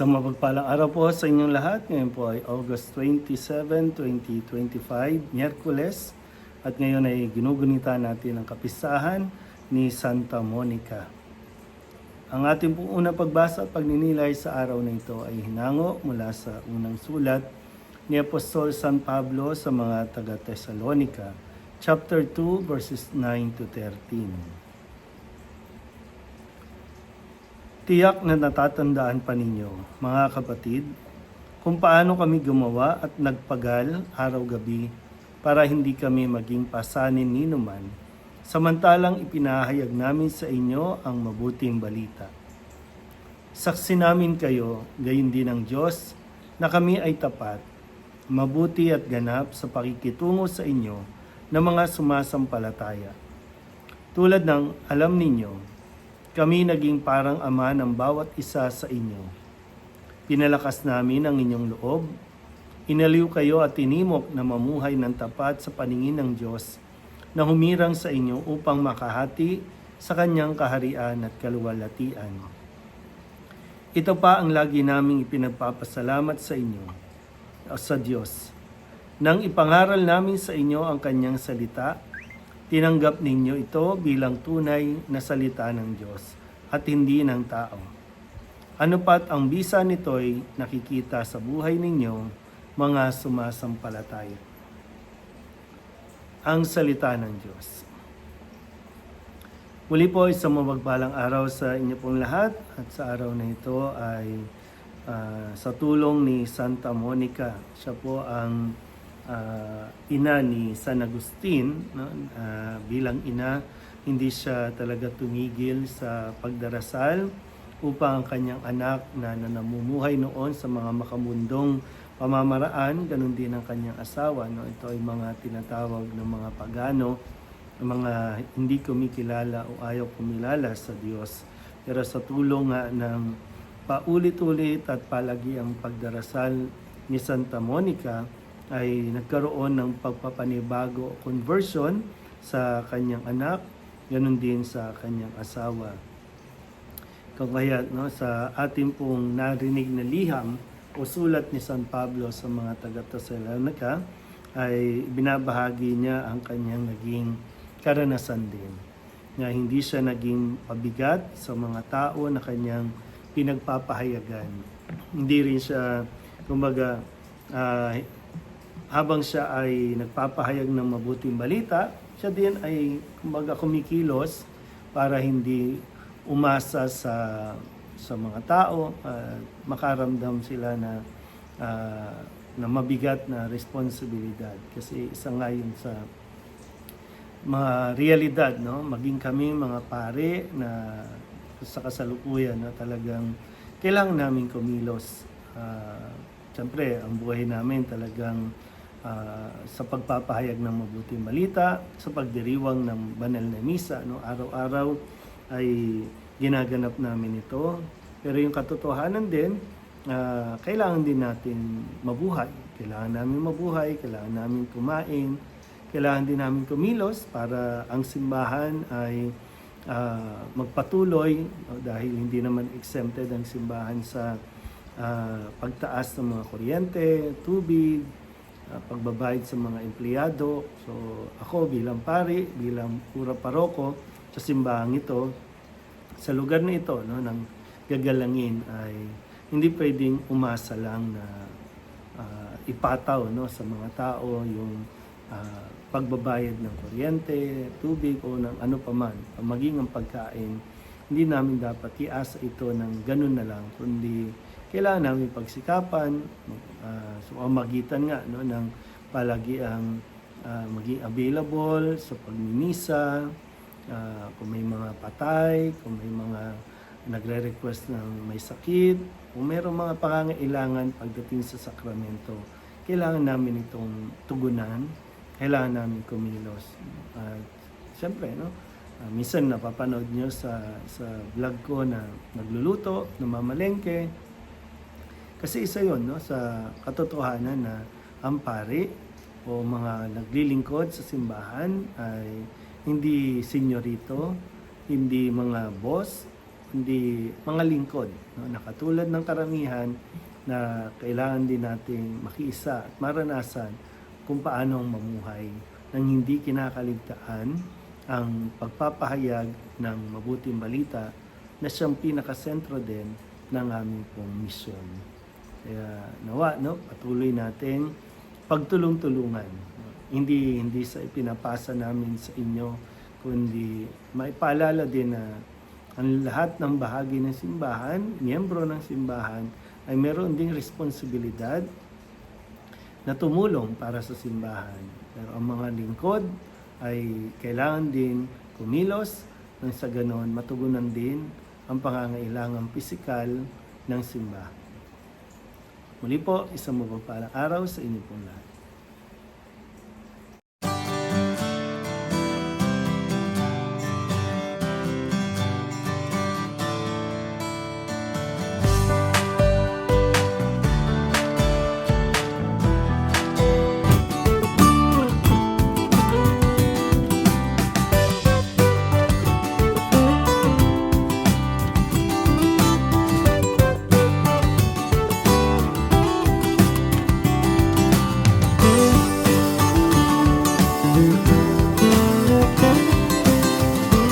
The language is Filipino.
Isang mapagpalang araw po sa inyong lahat. Ngayon po ay August 27, 2025, Miyerkules. At ngayon ay ginugunita natin ang kapistahan ni Santa Monica. Ang ating pong unang pagbasa at pagninilay sa araw na ito ay hinango mula sa unang sulat ni Apostol San Pablo sa mga taga Thessalonica, chapter 2, verses 9 to 13. Tiyak na natatandaan pa ninyo, mga kapatid, kung paano kami gumawa at nagpagal araw-gabi para hindi kami maging pasanin ni numan, samantalang ipinahayag namin sa inyo ang mabuting balita. Saksi namin kayo, gayon din ng Diyos, na kami ay tapat, mabuti at ganap sa pakikitungo sa inyo ng mga sumasampalataya. Tulad ng alam ninyo, kami naging parang ama ng bawat isa sa inyo. Pinalakas namin ang inyong loob. Inaliw kayo at tinimok na mamuhay ng tapat sa paningin ng Diyos na humirang sa inyo upang makahati sa kanyang kaharian at kaluwalhatian. Ito pa ang lagi naming ipinagpapasalamat sa inyo, sa Diyos. Nang ipangaral namin sa inyo ang kanyang salita, tinanggap ninyo ito bilang tunay na salita ng Diyos at hindi ng tao. Ano pat ang bisa nito'y nakikita sa buhay ninyo, mga sumasampalataya. Ang salita ng Diyos. Muli po isang mabagpalang araw sa inyo pong lahat at sa araw na ito ay ah, sa tulong ni Santa Monica. Siya po ang ah, ina ni San Agustin. No? Ah, bilang ina, hindi siya talaga tumigil sa pagdarasal upang ang kanyang anak na, na namumuhay noon sa mga makamundong pamamaraan, ganun din ang kanyang asawa. No? Ito ay mga tinatawag ng mga pagano, mga hindi kumikilala o ayaw kumilala sa Diyos. Pero sa tulong nga ng paulit-ulit at palagi ang pagdarasal ni Santa Monica ay nagkaroon ng pagpapanibago conversion sa kanyang anak, ganun din sa kanyang asawa. Kaya no, sa ating pong narinig na liham o sulat ni San Pablo sa mga taga Thessalonica ay binabahagi niya ang kanyang naging karanasan din. Na hindi siya naging pabigat sa mga tao na kanyang pinagpapahayagan. Hindi rin siya, kumbaga, ah, habang siya ay nagpapahayag ng mabuting balita, siya din ay kumbaga kumikilos para hindi umasa sa sa mga tao at makaramdam sila na ah, na mabigat na responsibilidad. Kasi isa nga yun sa mga realidad no? Maging kami mga pare na sa kasalukuyan na talagang kailangan namin kumilos. Ah, Siyempre, ang buhay namin talagang ah, sa pagpapahayag ng mabuting balita, sa pagdiriwang ng banal na misa. No? Araw-araw ay ginaganap namin ito. Pero yung katotohanan din, ah, kailangan din natin mabuhay. Kailangan namin mabuhay, kailangan namin kumain, kailangan din namin kumilos para ang simbahan ay ah, magpatuloy no? dahil hindi naman exempted ang simbahan sa ah, pagtaas ng mga kuryente, tubig, ah, pagbabayad sa mga empleyado. So ako bilang pari, bilang pura paroko sa simbahang ito, sa lugar na ito no, ng gagalangin ay hindi pwedeng umasa lang na ah, ipataw no, sa mga tao yung ah, pagbabayad ng kuryente, tubig o ng ano paman, maging ang pagkain, hindi namin dapat iasa ito ng ganun na lang, kundi kailangan namin pagsikapan, uh, so ang magitan nga no, ng palagi ang ah, maging available sa pagmimisa, ah, kung may mga patay, kung may mga nagre-request ng may sakit, kung mayroong mga pangangailangan pagdating sa sakramento, kailangan namin itong tugunan, kailangan namin kumilos. At siyempre, no, ah, minsan napapanood nyo sa, sa vlog ko na nagluluto, namamalengke, kasi isa yon no, sa katotohanan na ang pari o mga naglilingkod sa simbahan ay hindi senyorito, hindi mga boss, kundi mga lingkod. No? Nakatulad ng karamihan na kailangan din nating makiisa at maranasan kung paano mamuhay nang hindi kinakaligtaan ang pagpapahayag ng mabuting balita na siyang pinakasentro din ng aming pong misyon. Kaya nawa, no, patuloy natin pagtulong-tulungan. Hindi hindi sa ipinapasa namin sa inyo, kundi maipaalala din na ang lahat ng bahagi ng simbahan, miyembro ng simbahan, ay meron ding responsibilidad na tumulong para sa simbahan. Pero ang mga lingkod ay kailangan din kumilos nang sa ganon matugunan din ang pangangailangang pisikal ng simbahan. Muli po, isang mapagpalang araw sa inyo pong lahat.